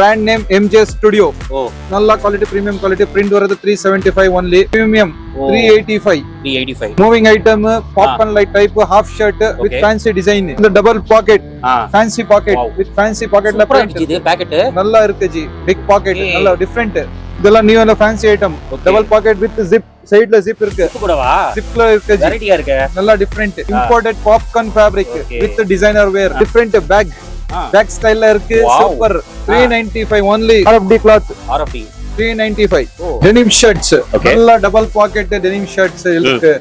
Brand name MJ studio நல்ல quality premium quality print வரது three seventy five only premium three eighty five three eighty five moving item popcorn light type half shirt with. Fancy design இந்த double pocket fancy pocket. With fancy பாக்கெட்ல packet நல்லா இருக்கு G. Big pocket. நல்லா different இதெல்லாம் new fancy item. Double pocket with zip சைடுல zip இருக்கு. ஜிப்ல இருக்கு வெரைட்டியா இருக்கு. நல்லா different imported popcorn fabric. With designer wear different pack. Pack ஸ்டைல்ல இருக்கு. Super three ninety five only RFT cloth RFT three ninety five oh. Denim shirts Okay. நல்ல டபுள் பாக்கெட் டெனிம் ஷர்ட்ஸ் இருக்கு.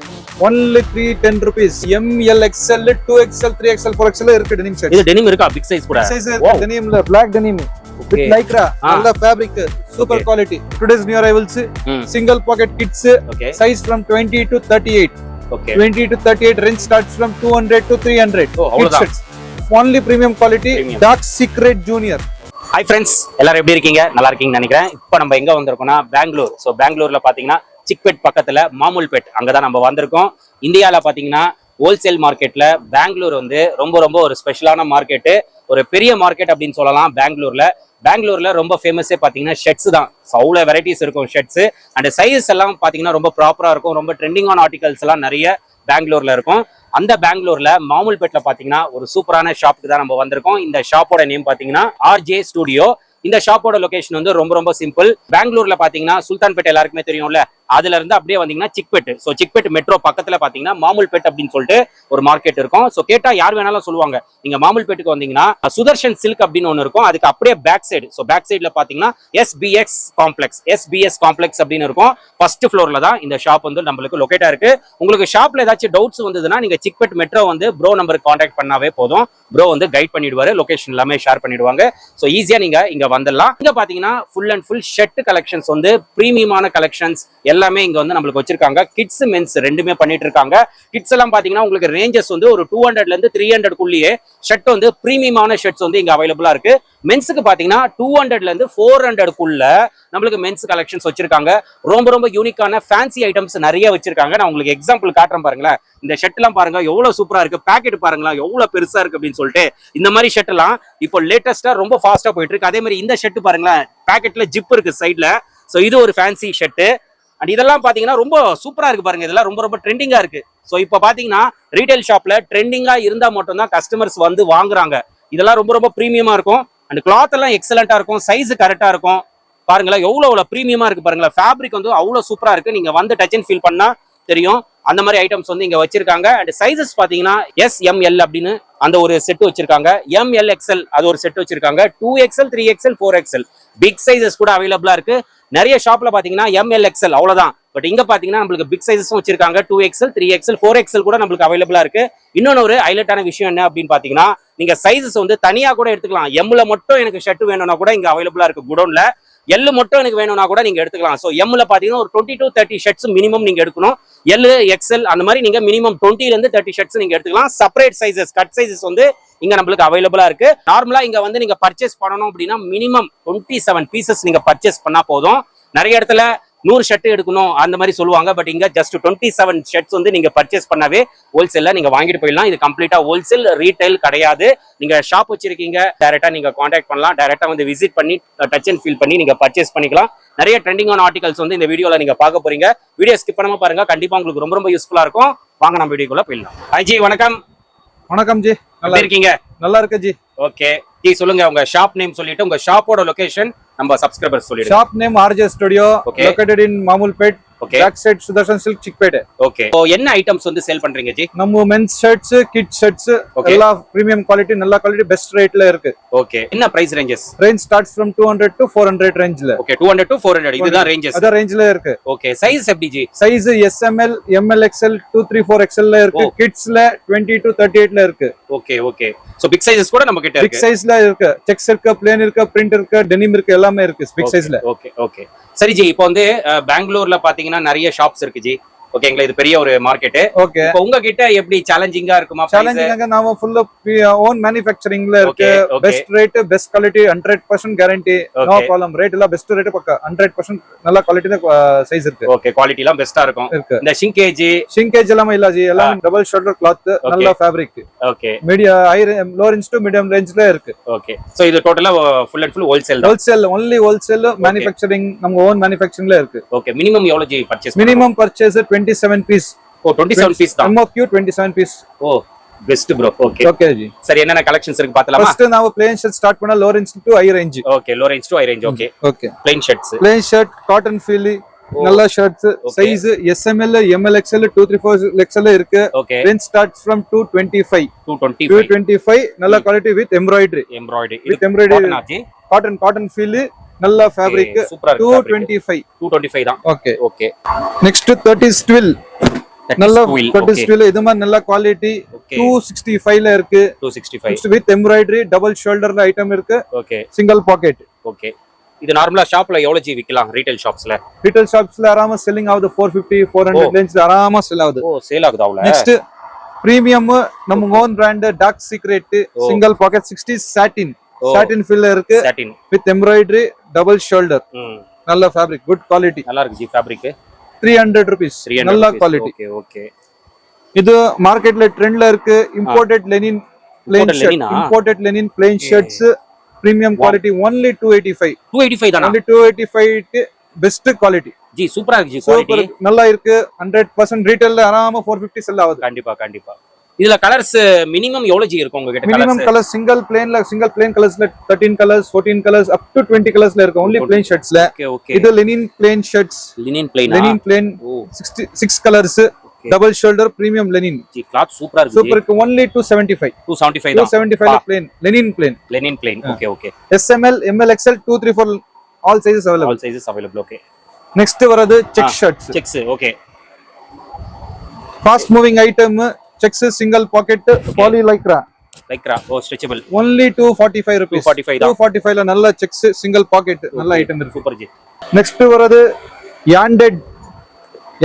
Only three ten rupees M L XL two XL three XL four XL இருக்கு denim இது shirts denim இருக்கா? Big size கூட. Size. டெனிம்ல black denim. With lycra. நல்ல fabric super. Quality today's new arrivals single pocket kids size from 20 to 38 okay 20 to 38 range starts from 200 to 300 Oh, அவ்வளவுதான். Only premium quality Premium. dark secret junior. Hi friends எல்லாரும் எப்படி இருக்கீங்க? நல்லா இருக்கீங்கன்னு நினைக்கிறேன். இப்போ நம்ம எங்க வந்திருக்கோம்னா பெங்களூர். ஸோ பெங்களூர்ல பாத்தீங்கன்னா சிக்பெட் பக்கத்துல மாமூல்பேட் அங்கதான் நம்ம வந்திருக்கோம். இந்தியால பாத்தீங்கன்னா ஹோல்சேல் மார்க்கெட்ல பெங்களூர் வந்து ரொம்ப ரொம்ப ஒரு ஸ்பெஷலான மார்க்கெட்டு ஒரு பெரிய மார்க்கெட் அப்படின்னு சொல்லலாம் பெங்களூர்ல. பெங்களூர்ல ரொம்ப ஃபேமஸே பாத்தீங்கன்னா ஷர்ட்ஸ் தான். அவ்வளோ வெரைட்டிஸ் இருக்கும் ஷர்ட்ஸ் அண்ட் சைஸ் எல்லாம் பாத்தீங்கன்னா ரொம்ப ப்ராப்பரா இருக்கும். ரொம்ப ட்ரெண்டிங்கான ஆர்டிகல்ஸ் எல்லாம் நிறைய பெங்களூர்ல இருக்கும். அந்த பெங்களூர்ல மாமூல்பேட்ல பாத்தீங்கன்னா ஒரு சூப்பரான ஷாப்புக்கு தான் நம்ம வந்திருக்கோம். இந்த ஷாப்போட நேம் பாத்தீங்கன்னா ஆர்ஜே ஸ்டுடியோ. இந்த ஷாப்போட லொகேஷன் வந்து ரொம்ப ரொம்ப சிம்பிள். பெங்களூர்ல பாத்தீங்கன்னா சுல்தான்பேட்டை எல்லாருக்குமே தெரியும்ல அதுல இருந்து அப்படியே வந்தீங்கன்னா சிக்பெட் ஸோ சிக்பெட் மெட்ரோ பக்கத்துல பாத்தீங்கன்னா மாமூல்பேட் அப்படின்னு சொல்லிட்டு ஒரு மார்க்கெட் இருக்கும். ஸோ கேட்டா யார் வேணாலும் சொல்லுவாங்க. நீங்க மாமூல்பேட்டுக்கு வந்தீங்கன்னா சுதர்ஷன் சில்க் அப்படின்னு ஒன்று இருக்கும். அதுக்கு அப்படியே பேக் சைடு ஸோ பேக் சைடுல பாத்தீங்கன்னா எஸ்பிஎக்ஸ் காம்ப்ளெக்ஸ் எஸ்பிஎஸ் காம்ப்ளெக்ஸ் அப்படின்னு இருக்கும். ஃபர்ஸ்ட் ஃப்ளோர்ல தான் இந்த ஷாப் வந்து நம்மளுக்கு லொகேட்டா இருக்கு. உங்களுக்கு ஷாப்ல ஏதாச்சும் டவுட்ஸ் வந்ததுன்னா நீங்க சிக்பெட் மெட்ரோ வந்து ப்ரோ நம்பருக்கு காண்டாக்ட் பண்ணாவே போதும். ப்ரோ வந்து கைட் பண்ணிடுவாரு. லொகேஷன் எல்லாமே ஷேர் பண்ணிடுவாங்க. ஸோ ஈஸியா நீங்க இங்க வந்துடலாம். இங்க பாத்தீங்கன்னா full and full shirt collections வந்து ப்ரீமியமான கலெக்ஷன்ஸ் எல்லாம் எல்லாமே இங்க வந்து நம்மளுக்கு வச்சிருக்காங்க. கிட்ஸ் மென்ஸ் ரெண்டுமே பண்ணிட்டு இருக்காங்க. கிட்ஸ் எல்லாம் பாத்தீங்கன்னா உங்களுக்கு ரேஞ்சஸ் வந்து ஒரு டூ ஹண்ட்ரட்ல இருந்து த்ரீ ஹண்ட்ரட்குள்ளேயே ஷர்ட் வந்து ப்ரீமியமான ஷர்ட்ஸ் வந்து இங்க அவைலபிளா இருக்கு. மென்ஸுக்கு பாத்தீங்கன்னா டூ ஹண்ட்ரட்ல இருந்து ஃபோர் ஹண்ட்ரட்குள்ள நம்மளுக்கு மென்ஸ் கலெக்ஷன்ஸ் வச்சிருக்காங்க. ரொம்ப ரொம்ப யூனிக்கான ஃபேன்சி ஐட்டம்ஸ் நிறைய வச்சிருக்காங்க. நான் உங்களுக்கு எக்ஸாம்பிள் காட்டுறேன் பாருங்களேன். இந்த ஷர்ட் எல்லாம் பாருங்க எவ்வளவு சூப்பரா இருக்கு. பேக்கெட் பாருங்களா எவ்வளவு பெருசா இருக்கு அப்படின்னு சொல்லிட்டு. இந்த மாதிரி ஷர்ட் எல்லாம் இப்போ லேட்டஸ்டா ரொம்ப ஃபாஸ்டா போயிட்டு இருக்கு. அதே மாதிரி இந்த ஷர்ட் பாருங்களேன் பேக்கெட்ல ஜிப் இருக்கு சைட்ல சோ இது ஒரு ஃபேன்சி ஷர்ட் அண்ட் இதெல்லாம் பார்த்தீங்கன்னா ரொம்ப சூப்பராக இருக்கு பாருங்க. இதெல்லாம் ரொம்ப ரொம்ப ட்ரெண்டிங்காக இருக்கு. ஸோ இப்போ பார்த்தீங்கன்னா ரீட்டைல் ஷாப்ல ட்ரெண்டிங்காக இருந்தால் மட்டும்தான் கஸ்டமர்ஸ் வந்து வாங்குறாங்க. இதெல்லாம் ரொம்ப ரொம்ப ப்ரீமியமாக இருக்கும். அண்ட் கிளாத் எல்லாம் எக்ஸலண்ட்டாக இருக்கும். சைஸ் கரெக்டாக இருக்கும். பாருங்களேன் எவ்வளோ அவ்வளோ ப்ரீமியமாக இருக்குது பாருங்களேன் ஃபேப்ரிக் வந்து அவ்வளோ சூப்பராக இருக்குது நீங்கள் வந்து டச் அண்ட் ஃபீல் பண்ணால் தெரியும். அந்த மாதிரி ஐட்டம்ஸ் வந்து இங்கே வச்சிருக்காங்க. அண்ட் சைசஸ் பார்த்தீங்கன்னா எஸ் எம்எல் அப்படின்னு அந்த ஒரு செட் வச்சிருக்காங்க. எம்எல் எக்ஸ்எல் அது ஒரு செட் வச்சிருக்காங்க. Two XL three XL four XL big sizes கூட அவைலபிளாக இருக்குது நிறைய ஷாப்ல பாத்தீங்கன்னா எம்எல் எக்ஸ்எல் அவ்வளவுதான். பட் இங்க பாத்தீங்கன்னா நம்மளுக்கு பிக் சைஸஸும் வச்சிருக்காங்க. Two XL three XL four XL கூட நம்மளுக்கு அவைலபிளா இருக்கு. இன்னொன்னு ஒரு ஹைலைட்டான விஷயம் என்ன அப்படின்னு பாத்தீங்கன்னா நீங்க சைஸஸ் வந்து தனியா கூட எடுத்துக்கலாம். எம்ல மட்டும் எனக்கு ஷர்ட் வேணும்னா கூட இங்க அவைலபிளா இருக்கு. குடோன்ல எல்லு மட்டும் எனக்கு வேணும்னா கூட நீங்க எடுத்துக்கலாம். ஸோ எம்ல பாத்தீங்கன்னா ஒரு twenty to thirty shirts minimum நீங்க எடுக்கணும். எல் எக்ஸ்எல் அந்த மாதிரி நீங்க மினிமம் டுவெண்ட்டில இருந்து தேர்ட்டி ஷர்ட்ஸ் நீங்க எடுத்துக்கலாம். செப்பரேட் சைசஸ் கட் சைசஸ் வந்து இங்க நம்மளுக்கு அவைலபிளா இருக்கு. நார்மலா இங்க வந்து நீங்க பர்ச்சேஸ் பண்ணணும் அப்படின்னா மினிமம் டுவெண்ட்டி செவன் பீசஸ் நீங்க பர்ச்சேஸ் பண்ணா போதும். நிறைய இடத்துல நூறு ஷர்ட் எடுக்கணும் அந்த மாதிரி சொல்லுவாங்க. பட் இங்க ஜஸ்ட் டுவெண்ட்டி செவன் ஷர்ட்ஸ் வந்து நீங்க பர்ச்சேஸ் பண்ணாவே ஹோல்சேல்ல நீங்க வாங்கிட்டு போயிடலாம். இது கம்ப்ளீட்டா ஹோல்சேல் ரீட்டைல் கிடையாது. நீங்க ஷாப் வச்சிருக்கீங்க டைரக்டா நீங்க காண்டாக்ட் பண்ணலாம். டைரக்டா வந்து விசிட் பண்ணி டச் அண்ட் ஃபீல் பண்ணி நீங்க பர்ச்சேஸ் பண்ணிக்கலாம். நிறைய ட்ரெண்டிங்கான ஆர்டிகல்ஸ் வந்து இந்த வீடியோல நீங்க பார்க்க போறீங்க. வீடியோ ஸ்கிப் பண்ணாம பாருங்க. கண்டிப்பா உங்களுக்கு ரொம்ப ரொம்ப யூஸ்ஃபுல்லா இருக்கும். வாங்க நம்ம வீடியோக்குள்ள போயிடலாம். ஜி வணக்கம். வணக்கம் ஜி நல்லா இருக்கீங்க? நல்லா இருக்கு ஜி ஓகே ஜி சொல்லுங்க. உங்க ஷாப் நேம் சொல்லிட்டு உங்க ஷாப்போட லொகேஷன் நம்ம சப்ஸ்கிரைபர்ஸ் சொல்லிடுங்க shop name RJ studio Okay. Located in Mamulpet okay back side Sudarshan silk Chickpet okay இப்போ என்ன ஐட்டம்ஸ் வந்து சேல் பண்றீங்க ஜி? நம்ம மென்ஸ் ஷர்ட்ஸ் கிட் ஷர்ட்ஸ். எல்லா பிரீமியம் குவாலிட்டி நல்ல குவாலிட்டி பெஸ்ட் ரேட்ல இருக்கு. ஓகே என்ன price ranges range starts from two hundred to four hundred ரேஞ்ச்ல okay two hundred to four hundred இதுதான் ரேஞ்சஸ் அதான் ரேஞ்ச்ல இருக்கு. ஓகே சைஸ் எப்படி ji? Size S M L M L XL four எக்ஸ்எல்ல இருக்கு. கிட்ஸ்ல டுவெண்ட்டி டு தேர்ட்டி எயிட்ல இருக்கு. Okay okay so big sizes கூட நம்ம கிட்ட பிக் இருக்கு. சைஸ்ல இருக்கு. செக்ஸ் இருக்கு பிளேன் இருக்கு பிரிண்ட் இருக்கு டெனிம் இருக்கு எல்லாமே இருக்கு. பிக் சைஸ்ல ஓகே ஓகே சரி ஜி இப்போ வந்து பெங்களூர்ல பாத்தீங்கன்னா நிறைய ஷாப்ஸ் இருக்கு ஜி. ஓகேங்களா இது பெரிய ஒரு மார்க்கெட் ஓகே உங்ககிட்ட எப்படி சேலஞ்சிங்கா இருக்குமா price? சேலஞ்சிங் நாம ஃபுல் ஓன் மேனுஃபேக்சரிங்ல இருக்கு. Best rate best quality hundred percent guarantee no. Problem rate எல்லாம் பெஸ்ட் ரேட் பக்கா ஹண்ட்ரட் பர்சன்ட் நல்ல குவாலிட்டி சைஸ் இருக்கு. ஓகே குவாலிட்டி எல்லாம் பெஸ்டா இருக்கும். இருக்கு. இந்த ஷிங்கேஜ் ஷிங்கேஜ் எல்லாமே இல்ல ஜி. எல்லாம் டபுள் ஷோல்டர் கிளாத் நல்ல fabric okay medium high low range to medium ரேஞ்ச்ல இருக்கு. ஓகே சோ இது டோட்டலா full and full wholesale wholesale only wholesale manufacturing நம்ம ஓன் மேனுஃபேக்சரிங்ல இருக்கு. ஓகே மினிமம் எவ்வளவு ji purchase minimum purchase twenty seven piece oh 27 piece தான். MOQ twenty seven piece oh best bro okay okay ji சரி என்னென்ன collections இருக்கு பார்த்தலாமா? First நாம பிளேன் ஷர்ட் ஸ்டார்ட் பண்ண low range to high range okay low range to high range okay okay plain shirts plain shirt cotton feel நல்ல shirts size S M L M L XL two three four XL இருக்கு. Okay range starts from two twenty five 225 two twenty five நல்ல quality with embroidery embroidery With embroidery. Cotton cotton feel நல்ல fabric சூப்பரா இருக்கு twenty five 225 தான். Okay okay next thirty still நல்ல thirty okay still இது மாதிரி நல்ல குவாலிட்டி Okay. டூ சிக்ஸ்டி ஃபைவ்ல இருக்கு. 265 வித் எம்ப்ராய்டரி டபுள் ஷோல்டர்ல ஐட்டம் இருக்கு. ஓகே சிங்கிள் பாக்கெட் ஓகே இது நார்மலா ஷாப்ல எவ்வளவு ஜி விக்கலாம்? ரீட்டைல் ஷாப்ஸ்ல ரீட்டைல் ஷாப்ஸ்ல ஆராம செல்லிங் ஆகுது. Four fifty four hundred range ஆராம sell ஆகுது. ஓ சேல் ஆகுது அவ்வளவு? நெக்ஸ்ட் பிரீமியம் நம்ம own brand dark secret single pocket sixty satin. Satin feel இருக்கு. Satin with embroidery double shoulder நல்ல ஃபேப்ரிக் குட் குவாலிட்டி நல்லா இருக்கு ji fabric three hundred rupees 300 நல்ல quality okay okay இது மார்க்கெட்ல ட்ரெண்ட்ல இருக்கு. Imported linen plain shirt? Imported linen plain shirts premium quality only two eighty five 285 தானா? Only two eighty five best quality ji சூப்பரா இருக்கு ஜி சூப்பர் நல்லா இருக்கு. ஹண்ட்ரட் பர்சன்ட் ரீட்டைல்ல ஆராம ஃபோர் ஃபிஃப்டி செல் ஆகுது. கண்டிப்பா கண்டிப்பா. இதுல கலர்ஸ் மினிமம் எவ்வளவு ஜி இருக்கும் உங்ககிட்ட? மினிமம் கலர்ஸ் கலர் சிங்கிள் பிளேன்ல single plain கலர்ஸ்ல thirteen colours fourteen colours up to twenty கலர்ஸ்ல இருக்கு ஒன்லி பிளேன் ஷர்ட்ஸ்ல ஓகே இது linen plain shirts linen plain linen plain oh sixty six colours double shoulder premium linen ji cloth சூப்பரா இருக்கு. Super இருக்கு. Only two seventy five 275 two தான் seventy five plain linen plain linen plain okay okay S M L M L XL two three four all sizes available all sizes available okay next வரது check shirts checks okay fast moving item checks single pocket poly lycra lycra oh stretchable only two forty five rupees 245 two forty ஃபைவ்ல நல்ல checks single pocket நல்ல item இருக்கு. Super ji next வரது yarn dyed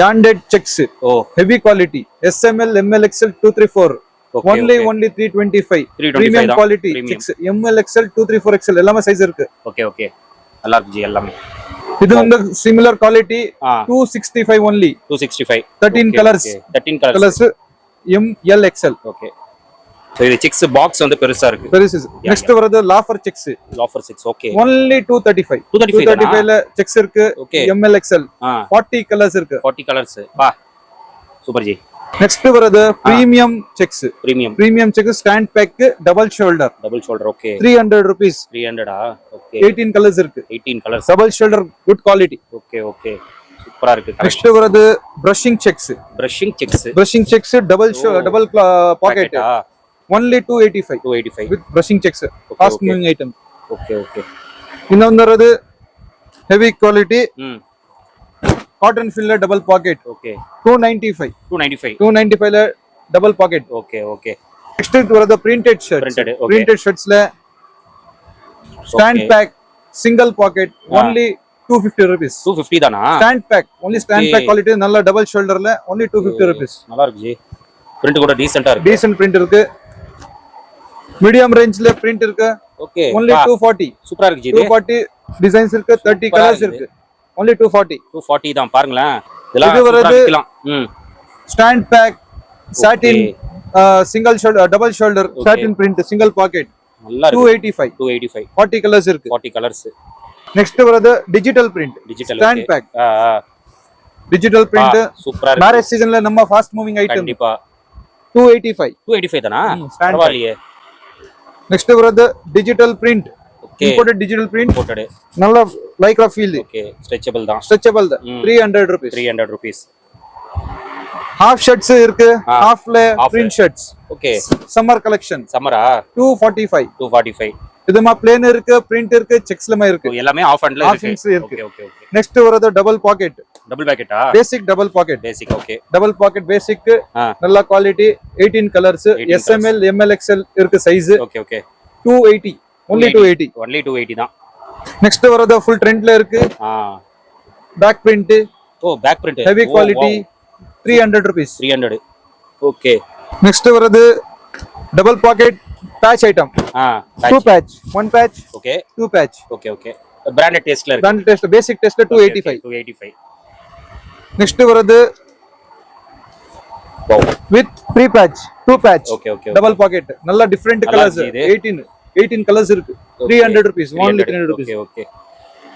yarn dyed checks oh. Heavy quality S M L M L XL two three four only. Only three twenty five 325 premium தான். Quality Premium. Checks M L XL two three four XL எல்லாமே size இருக்கு. Okay okay நல்லா இருக்கு ஜி எல்லாமே. இது வந்து similar quality two sixty five only 265 13 colours. 13 colours colours M L XL okay so இது six box வந்து பெருசா இருக்கு. பெருசு. நெக்ஸ்ட் வரது lawful checks offer six okay only two thirty five 235 two thirty ஃபைவ்ல செக்ஸ் இருக்கு. Okay. M L XL ah. Forty colours இருக்கு. Forty colours பா சூப்பர் ஜி நெக்ஸ்ட் வரது premium checks premium premium checks stand back double shoulder double shoulder okay three hundred rupees three ஹண்ட்ரடா okay eighteen colours இருக்கு. Eighteen colours double shoulder good quality okay okay சூப்பரா இருக்கு next வரது brushing checks brushing checks brushing checks double double pocket only two eighty five two eighty five with brushing checks fast okay. Moving item okay okay இன்னொன்று வரது heavy quality cotton fill double pocket okay two ninety five two ninety five two ninety ஃபைவ்ல double pocket okay okay next வரது printed shirt. Printed ஷர்ட்ஸ்ல stand back single pocket only two fifty rupees two fifty தானா? Stand back only stand back quality நல்ல double ஷோல்டர்ல only two fifty rupees நல்லா இருக்கு ji. Print கூட டீசெண்டா இருக்கு. டீசன்ட் பிரிண்ட் இருக்கு. மீடியம் ரேஞ்ச்ல பிரிண்ட் இருக்கு. ஓகே ஒன்லி டூ ஃபார்ட்டி சூப்பரா இருக்கு ஜி டூ இது ஃபார்ட்டி டிசைன்ஸ் இருக்கு தேர்ட்டி Super ஆ கலர்ஸ் இருக்குது. இருக்கு. Only two forty two forty தான் பாருங்களேன். இதெல்லாம் இது வருது- stand back satin single shoulder double shoulder. Satin print single pocket நல்லா டூ இருக்கு. Eighty five two eighty five forty colours இருக்கு. ஃபார்ட்டி கலர்ஸ் நெக்ஸ்ட் வரது digital print digital stand back digital print சூப்பரா இருக்கு. மேரேஜ் சீசன்ல நம்ம ஃபாஸ்ட் மூவிங் ஐட்டம் கண்டிப்பா. 285 285 தானா? பரவாயில்லையே. நெக்ஸ்ட் வரது digital print imported digital print imported நல்ல லைக்ரா ஃபீல் ஓகே ஸ்ட்ரெச்சபிள் தான். ஸ்ட்ரெச்சபிள் தான். 300 ரூபீஸ் 300 ரூபீஸ் ஹாஃப் ஷர்ட்ஸ் இருக்கு. ஹாஃப்ல print shirts okay summer collection சம்மரா 245 245 இதுமா பிளேன் இருக்கு பிரிண்ட் இருக்கு செக்ஸ்லமா இருக்கு. எல்லாமே ஆஃப் ஹண்ட்ல இருக்கு. இருக்கு. நெக்ஸ்ட் வரது double pocket double பேக்கெட்டா basic double pocket basic okay double pocket basic நல்ல quality eighteen colours 18 S M L M L XL இருக்கு size okay okay two eighty only two eighty only two eighty தான். Next வரது full ட்ரெண்ட்ல இருக்கு. ஆ. Back print oh back print heavy quality three hundred rupees three hundred okay next வருது double pocket patch item two patch one patch okay two patch okay okay branded டேஸ்ட்ல இருக்கு. Brand test basic test two eighty five two eighty five next வருது with three patch two patch okay okay double pocket நல்ல different colours இருக்கு. இது. Eighteen eighteen colours இருக்கு three hundred rupees only three hundred rupees okay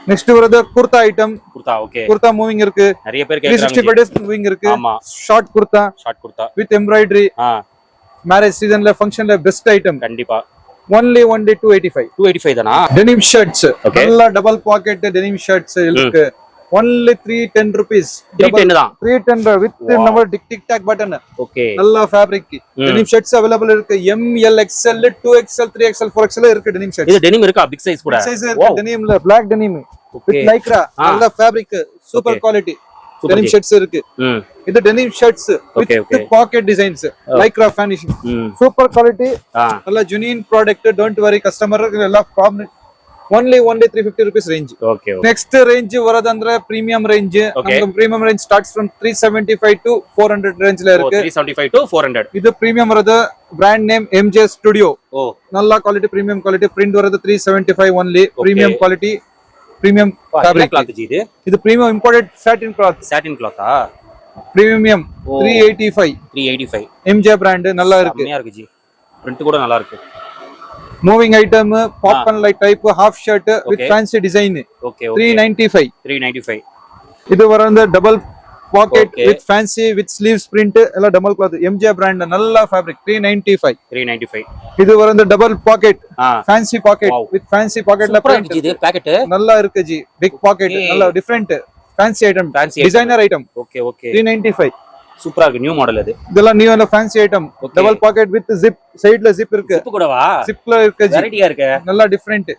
next வருது kurta item kurta okay kurta moving இருக்கு. நிறைய பேர் கேக்குறாங்க. ஃபைவ் டேஸ் மூவிங் இருக்கு. ஆமா. Short kurta short kurta with embroidery ah. Marriage சீசன்ல ஃபங்க்ஷன்ல பெஸ்ட் ஐட்டம் கண்டிப்பா. Only only two eighty five two eighty five தானா டெனிம் ஷர்ட்ஸ். நல்ல டபுள் பாக்கெட் டெனிம் ஷர்ட்ஸ் இருக்கு. Only three ten rupees three ten with நம்ம tick tick tock button okay நல்ல fabric denim shirts available இருக்கு. M L XL two XL three XL four XL இருக்கு denim shirts இது denim இருக்கா? Big size கூட? Size இருக்கு. டெனிம்ல black denim. With Lycra நல்ல fabric super. Quality denim shirts இருக்கு. இது denim shirts with pocket designs micro finishing super quality நல்ல genuine product don't worry customer எல்லா problem only one day three fifty rupees range next range ಬರೋದಂದ್ರೆ premium range premium range start from three seventy five to four hundred ரேஞ்ச்ல இருக்கு. இது premium வரது brand name M J studio நல்ல quality premium quality print வரது three seventy five only premium quality premium என்ன fabric cloth G இது ಇದು premium imported satin cloth satin கிளாத்தா premium ಓ. Three eighty five three eighty five M J brand நல்லா இருக்கு செம்மையா இருக்கு ji print கூட நல்லா இருக்கு moving item popcorn light type half shirt with Okay. Fancy design okay three okay ninety five three ninety five ಇದು ಬರೋದು double pocket with fancy with sleeves print எல்லாம் double cloth M G R brand நல்ல fabric three ninety five three ninety five இது வர double pocket fancy pocket with fancy பாக்கெட்ல print pocket நல்லா இருக்கு ji big pocket நல்லா different fancy item designer item okay okay three ninety five சூப்பரா இருக்கு new model இது இதெல்லாம் new fancy item double pocket with zip சைடுல ஜிப் இருக்கு. ஜிப் கூடவா? ஜிப்ல இருக்கு வெரைட்டியா இருக்கு. நல்லா different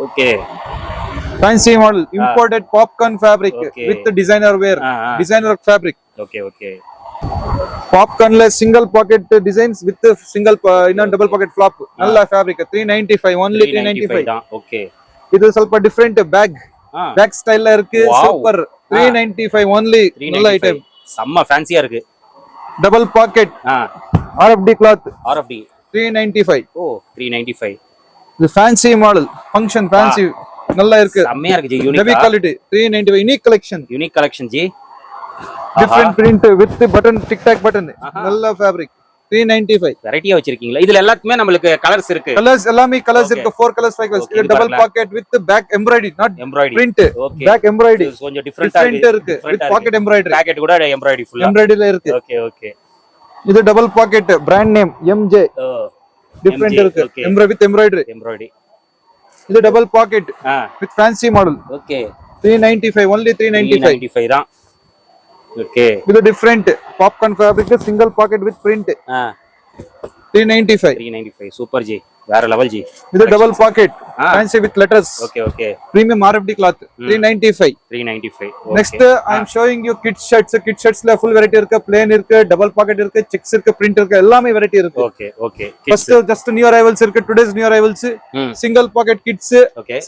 okay Fancy model imported popcorn fabric Okay. With designer wear ah ah designer fabric okay okay பாப்கார்ன்ல single pocket designs with single இன்னும் double packet flap நல்ல fabric three ninety five only three three ninety ninety five five தான் okay இது ಸ್ವಲ್ಪ different bag ஆ back ஸ்டைல்ல இருக்கு Wow. Super three ninety five only three நல்ல ninety item five செம்ம ஃபேன்சியா இருக்கு டபுள் பாக்கெட் ஆ RFT cloth RFT three ninety five ஓ three ninety five இது ஃபேன்சி மாடல் ஃபங்க்ஷன் ஃபேன்சி நல்லா இருக்கு. செம்மையா இருக்கு ji unique quality three ninety five unique collection unique collection ji. Different print with button tick tock button நல்ல fabric three ninety five வெரைட்டியா வச்சிருக்கீங்களா? இதுல எல்லாத்துக்குமே நம்மளுக்கு கலர்ஸ் இருக்கு. கலர்ஸ் எல்லாமே கலர்ஸ். இருக்கு. ஃபோர் கலர்ஸ் ஃபைவ் கலர்ஸ் இது double. Pocket with back embroidery not embroidery print back embroidery கொஞ்சம் டிஃபரெண்டா இருக்கு. வித் பாக்கெட் எம்ப்ராய்டரி பேக்கெட் கூட எம்ப்ராய்டரி ஃபுல்லா எம்ப்ராய்டரில இருக்கு. ஓகே ஓகே இது double pocket brand name M J different இருக்கு. எம்ப்ராய்டரி வித் எம்ப்ராய்டரி எம்ப்ராய்டரி இது double pocket with fancy model okay three ninety five only three ninety five ninety five தான். Okay இது different popcorn fabric single pocket with print ah. Three ninety five three ninety five super ji வேற level ji இது double pocket. Fancy with letters okay okay premium R F T cloth three ninety five three ninety five next I am showing you kid shirts kid ஷர்ட்ஸ்ல full variety இருக்கு plain இருக்கு double pocket இருக்கு checks இருக்கு print இருக்கு எல்லாமே variety இருக்கு okay okay first just new arrivals இருக்கு today's new arrivals single pocket kids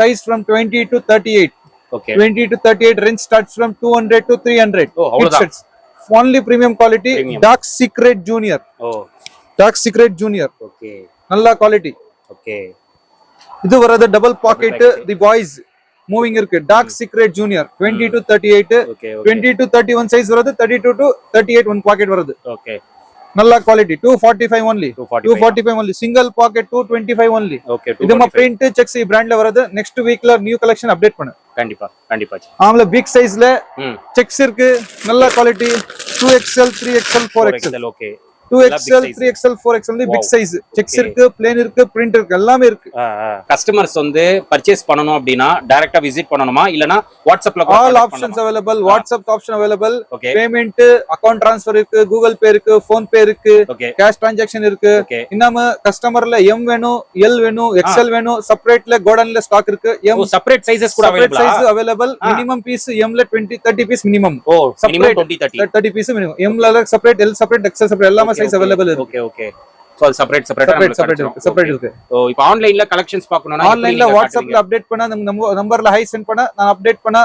size from twenty to thirty eight okay 20 to 38 range starts from 200 to 300 Oh, அவ்வளவுதான். Premium quality Premium. dark secret junior. Oh dark secret junior. Okay நல்ல quality. Okay. இது வரது double pocket. The boys moving இருக்கு. Dark secret junior twenty to thirty eight twenty to thirty one size வருது thirty two to thirty eight one pocket வருது okay நல்ல quality two forty five only two 245 forty five only single pocket two twenty five only okay இது நம்ம print sex பிராண்ட்ல வருது next வீக்ல new collection update பண்ணு. கண்டிப்பா கண்டிப்பா. ஆமல பிக் சைஸ்ல செக்ஸ் இருக்கு. நல்ல quality two XL three XL four XL okay two XL. Three XL four XL வந்து பிக். Size checks. இருக்கு பிளேன் இருக்கு பிரிண்ட் இருக்கு எல்லாமே இருக்கு. கஸ்டமர்ஸ் வந்து பர்ச்சேஸ் பண்ணனும் அப்படின்னா டைரக்டா விசிட் பண்ணணுமா? இல்லனா வாட்ஸ்அப்ல all options available WhatsApp option available payment account transfer இருக்கு கூகுள் பே இருக்கு போன் பே இருக்கு கேஷ் டிரான்சாக்ஷன் இருக்கு. இன்னம கஸ்டமர்ல எம் வேணும் எல் வேணும் எக்ஸ்எல் வேணும் செப்பரேட்ல கோடன்ல ஸ்டாக் இருக்கு. எம் செப்பரேட் சைஸஸ் கூட செப்பரேட் அவைலபிளா size available. Minimum piece எம்ல twenty thirty piece minimum oh Separate. 20 30 thirty piece minimum எம்ல separate L separate XL separate எல்லாமே சைஸ் அவைலபிள் இருக்கு. ஓகே ஓகே சோ அது செப்பரேட் செப்பரேட் செப்பரேட் செப்பரேட் இருக்கு. Separate இருக்கு. Oh இப்போ ஆன்லைன்ல collections பார்க்கணும்னா ஆன்லைன்ல வாட்ஸ்அப்ல அப்டேட் பண்ணா நம்ம நம்பர்ல ஹை சென்ட் பண்ணா நான் அப்டேட் பண்ணா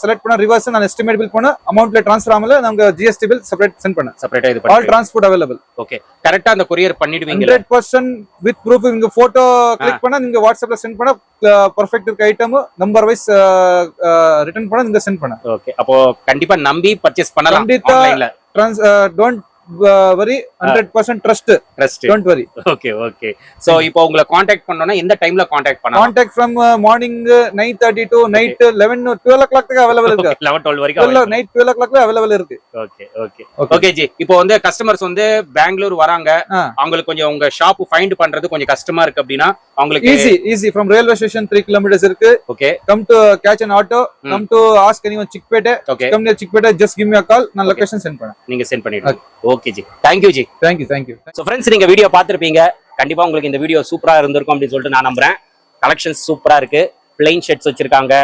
செலக்ட் பண்ண ரிவர்ஸ் நான் எஸ்டிமேட் பில் பண்ண அமௌண்ட்ல ட்ரான்ஸ்ஃபர் ஆகல நாங்க ஜிஎஸ்டி பில் செப்பரேட் சென்ட் பண்ண செப்பரேட்டா இது ஆல் டிரான்ஸ்போர்ட் அவைலபிள் ஓகே கரெக்டா அந்த கொரியர் பண்ணிடுவீங்க ஹண்ட்ரட் பர்சன்ட் வித் ப்ரூஃப் இங்க போட்டோ கிளிக் பண்ணா நீங்க வாட்ஸ்அப்ல சென்ட் பண்ண பர்ஃபெக்ட் இருக்க ஐட்டம் நம்பர் வைஸ் ரிட்டர்ன் பண்ண நீங்க சென்ட் பண்ண ஓகே அப்போ கண்டிப்பா நம்பி பர்ச்சேஸ் பண்ணலாம். ஆன்லைன்ல don't worry hundred percent trust trust don't worry okay okay so இப்போ உங்களை காண்டாக்ட் பண்ணோம்னா எந்த டைம்ல காண்டாக்ட் பண்ணலாம்? Contact from morning nine thirty to night eleven twelve o'clock available இருக்கு. லெவன் டுவெல் வரைக்கும் நைட் டுவெல் ஓ கிளாக்ல அவைலபிள் இருக்கு. Okay okay. ஓகே ஜி இப்போ வந்து கஸ்டமர்ஸ் வந்து பெங்களூர் வராங்க. அவங்களுக்கு கொஞ்சம் உங்க ஷாப் ஃபைண்ட் பண்றது கொஞ்சம் கஷ்டமா இருக்கு அப்படின்னா அவங்களுக்கு easy easy from railway station three kilometres இருக்கு. Okay come to catch an auto come to ask any one Chickpet okay come near Chickpet just give me a call நான் லொகேஷன் சென்ட் பண்ணேன். நீங்க சென்ட் பண்ணிடுங்க. Okay ji thank you ji thank you thank you so friends நீங்க video பார்த்துருப்பீங்க. கண்டிப்பா உங்களுக்கு இந்த video சூப்பரா இருந்திருக்கும் அப்படின்னு சொல்லிட்டு நான் நம்புறேன். கலெக்ஷன்ஸ் சூப்பரா இருக்கு. பிளைன் ஷர்ட்ஸ் வச்சிருக்காங்க.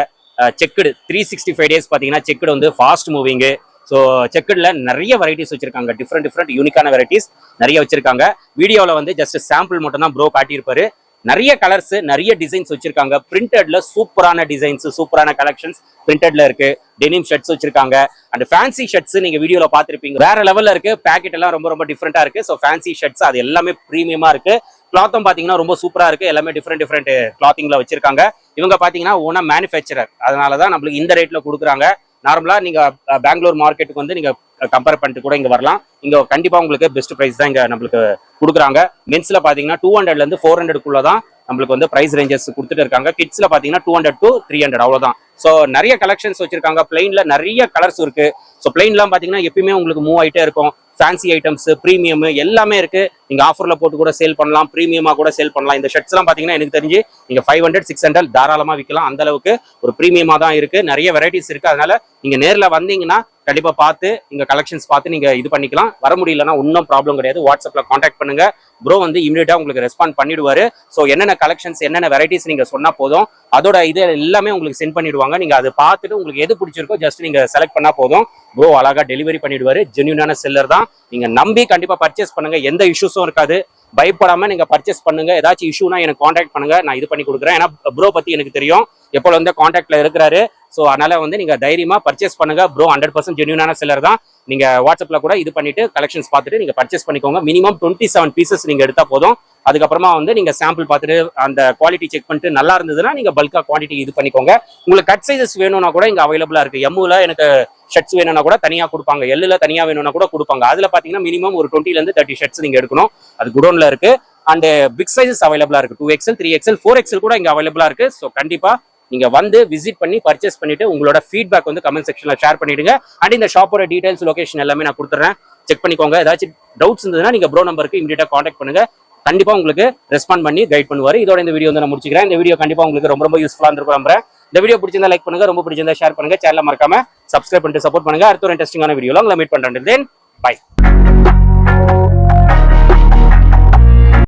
Checked three sixty five days பார்த்தீங்கன்னா செக்குடு வந்து ஃபாஸ்ட் மூவிங்கு ஸோ செக்குடில் நிறைய வெரைட்டிஸ் வச்சிருக்காங்க. டிஃப்ரெண்ட் டிஃப்ரெண்ட் யூனிக்கான வெரைட்டிஸ் நிறைய வச்சிருக்காங்க. வீடியோவில் வந்து ஜஸ்ட் சாம்பிள் மட்டும் தான் ப்ரோ காட்டியிருப்பாரு. நிறைய கலர்ஸ் நிறைய டிசைன்ஸ் வச்சிருக்காங்க. பிரிண்டட்ல சூப்பரான டிசைன்ஸ் சூப்பரான கலெக்ஷன்ஸ் பிரிண்டட்ல இருக்கு. டெனிம் ஷர்ட்ஸ் வச்சிருக்காங்க. அண்ட் ஃபேன்சி ஷர்ட்ஸ் நீங்க வீடியோல பாத்திருப்பீங்க வேற லெவல்ல இருக்கு. பேக்கெட் எல்லாம் ரொம்ப ரொம்ப டிஃப்ரெண்டா இருக்கு. ஸோ ஃபேன்சி ஷர்ட்ஸ் அது எல்லாமே ப்ரீமியமா இருக்கு. கிளாத்தும் பாத்தீங்கன்னா ரொம்ப சூப்பரா இருக்கு. எல்லாமே டிஃப்ரெண்ட் டிஃப்ரெண்ட் கிளாத்திங்ல வச்சிருக்காங்க. இவங்க பாத்தீங்கன்னா ஓனா மேனுஃபேக்சரர் அதனாலதான் நம்மளுக்கு இந்த ரேட்ல கொடுக்குறாங்க. நார்மலாக நீங்கள் பெங்களூர் மார்க்கெட்டுக்கு வந்து நீங்க கம்பேர் பண்ணிட்டு கூட இங்கே வரலாம். இங்கே கண்டிப்பாக உங்களுக்கு பெஸ்ட் ப்ரைஸ் தான் இங்கே நம்மளுக்கு கொடுக்குறாங்க. மென்ஸில் பார்த்தீங்கன்னா டூ ஹண்ட்ரட்ல இருந்து ஃபோர் ஹண்ட்ரட்குள்ள தான் நம்மளுக்கு வந்து ப்ரைஸ் ரேஞ்சஸ் கொடுத்துட்டு இருக்காங்க. கிட்ஸில் பார்த்தீங்கன்னா two hundred to three hundred அவ்வளோதான் ஸோ நிறைய கலெக்ஷன்ஸ் வச்சிருக்காங்க. பிளைன்ல நிறைய கலர்ஸ் இருக்கு. ஸோ பிளைன்லாம் பார்த்தீங்கன்னா எப்பயுமே உங்களுக்கு மூவ் ஆகிட்டே இருக்கும். ஃபேன்சி ஐட்டம்ஸ் ப்ரீமியம் எல்லாமே இருக்கு. நீங்க ஆஃபர்ல போட்டு கூட சேல் பண்ணலாம் ப்ரீமியமா கூட சேல் பண்ணலாம். இந்த ஷர்ட்ஸ் எல்லாம் பாத்தீங்கன்னா எனக்கு தெரிஞ்சு நீங்க ஃபைவ் ஹண்ட்ரட் சிக்ஸ் ஹண்ட்ரட் தாராளமா விற்கலாம் அந்த அளவுக்கு ஒரு ப்ரீமியமா தான் இருக்கு. நிறைய வெரைட்டிஸ் இருக்கு. அதனால நீங்க நேர்ல வந்தீங்கன்னா கண்டிப்பா பார்த்து இங்க கலெக்ஷன்ஸ் பார்த்து நீங்க இது பண்ணிக்கலாம். வர முடியலன்னா ஒன்றும் ப்ராப்ளம் கிடையாது. வாட்ஸ்அப்ல காண்டாக்ட் பண்ணுங்க. ப்ரோ வந்து இமீடியட்டா உங்களுக்கு ரெஸ்பாண்ட் பண்ணிடுவாரு. ஸோ என்னென்ன கலெக்ஷன்ஸ் என்னென்ன வெரைட்டிஸ் நீங்க சொன்னா போதும். அதோட இது எல்லாமே உங்களுக்கு சென்ட் பண்ணிடுவாங்க. நீங்க அதை பார்த்துட்டு உங்களுக்கு எது பிடிச்சிருக்கோ ஜஸ்ட் நீங்க செலக்ட் பண்ணா போதும். ப்ரோ அழகா டெலிவரி பண்ணிடுவாரு. ஜென்யூனான செல்லர் தான். நீங்க நம்பி கண்டிப்பா பர்ச்சேஸ் பண்ணுங்க. எந்த இஷ்யூஸும் இருக்காது. பயப்படாம நீங்க பர்ச்சேஸ் பண்ணுங்க. ஏதாச்சும் இஷ்யூனா எனக்கு காண்டாக்ட் பண்ணுங்க. நான் இது பண்ணி கொடுக்குறேன். ஏன்னா ப்ரோ பத்தி எனக்கு தெரியும். எப்போ வந்து காண்டாக்ட்ல இருக்கிறாரு. ஸோ அதனால் வந்து நீங்கள் தைரியமாக பர்ச்சேஸ் பண்ணுங்க. ப்ரோ ஹண்ட்ரட் பர்சன்ட் ஜென்யூனான சிலர் தான். நீங்கள் வாட்ஸ்அப்பில் கூட இது பண்ணிவிட்டு கலெக்ஷன்ஸ் பார்த்துட்டு நீங்கள் பர்ச்சேஸ் பண்ணிக்கோங்க. மினிமம் டுவெண்ட்டி செவன் பீசஸ் நீங்கள் எடுத்தால் போதும். அதுக்கப்புறமா வந்து நீங்கள் சாம்பிள் பார்த்துட்டு அந்த குவாலிட்டி செக் பண்ணிட்டு நல்லா இருந்ததுன்னா நீங்கள் பல்காக குவான்டிட்டி இது பண்ணிக்கோங்க. உங்களுக்கு கட் சைஸஸ் வேணும்னா கூட இங்கே அவைலபிளாக இருக்குது எம்முல எனக்கு ஷர்ட்ஸ் வேணும்னா கூட தனியாக கொடுப்பாங்க. எல்லில் தனியாக வேணும்னா கூட கொடுப்பாங்க. அதில் பார்த்தீங்கன்னா மினிமம் ஒரு டுவெண்ட்டிலேருந்து தேர்ட்டி ஷர்ட்ஸ் நீங்கள் எடுக்கணும். அது குடோனில் இருக்கு. அண்ட் பிக் சைஸஸ் அவைலபிளாக இருக்குது two XL three XL four XL கூட இங்கே அவைலபிளாக இருக்குது ஸோ கண்டிப்பாக நீங்கள் வந்து விசிட் பண்ணி பர்ச்சேஸ் பண்ணிவிட்டு உங்களோட ஃபீட்பேக் வந்து கமெண்ட் செக்ஷனில் ஷேர் பண்ணிடுங்க. அண்ட் இந்த ஷாப்போட டீடைல்ஸ் லொகேஷன் எல்லாமே நான் கொடுத்துறேன். செக் பண்ணிக்கோங்க. ஏதாச்சும் டவுட்ஸ் இருந்ததுன்னா நீங்கள் ப்ரோ நம்பருக்கு இமீடியட்டாக காண்டாக்ட் பண்ணுங்க. கண்டிப்பாக உங்களுக்கு ரெஸ்பாண்ட் பண்ணி கைட் பண்ணுவார். இதோட இந்த வீடியோ வந்து நான் முடிச்சுக்கிறேன். இந்த வீடியோ கண்டிப்பாக உங்களுக்கு ரொம்ப ரொம்ப யூஸ்ஃபுல்லாக இருந்திருக்கும் நம்புறேன். இந்த வீடியோ பிடிச்சிருந்தா லைக் பண்ணுங்க. ரொம்ப பிடிச்சிருந்தா ஷேர் பண்ணுங்க. சேனலை மறக்காம சப்ஸ்கிரைப் பண்ணிட்டு சப்போர்ட் பண்ணுங்க. அடுத்த ஒரு இன்ட்ரெஸ்டிங்கான வீடியோவில் உங்களை மீட் பண்ணுறேன் தென் பை